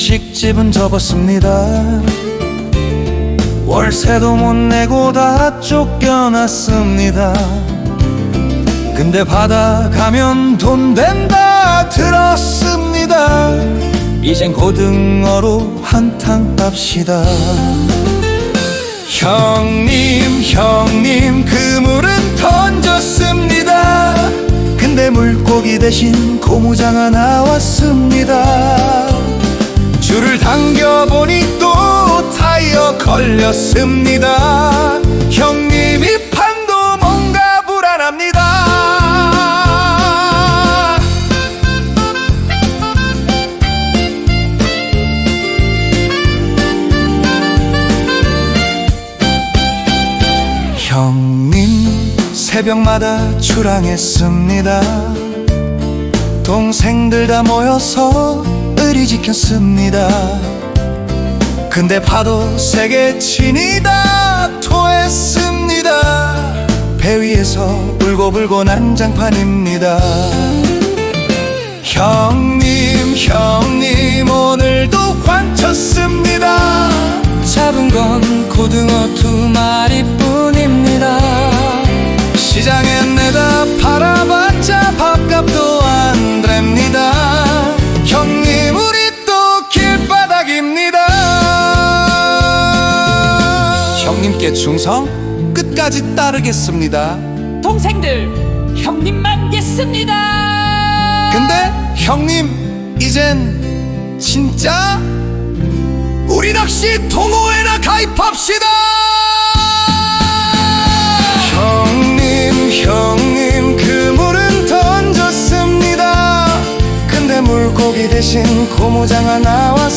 집은 접었습니다. 월세도 못 내고 다 쫓겨났습니다. 근데 바다 가면 돈 된다 들었습니다. 이젠 고등어로 한탕 합시다. 형님 형님 그물은 던졌습니다. 근데 물고기 대신 고무장어 나왔습니다 줄을 당겨보니 또 타이어 걸렸습니다. 형님 이 판도 뭔가 불안합니다. 형님 새벽마다 출항했습니다. 동생들 다 모여서 의리 지켰습니다. 근데 파도 세게 치니다 토했습니다. 배 위에서 울고불고 난장판입니다. 형님 형님 오늘도 관쳤습니다. 잡은 건 고등어 두 마리뿐입니다. 시장에 형님께 충성? 끝까지 따르겠습니다. 동생들 형님만 믿습니다. 근데 형님 이젠 진짜 우리 낚시 동호회나 가입합시다! 형님 형님 그물은 던졌습니다. 근데 물고기 대신 고무장어 나와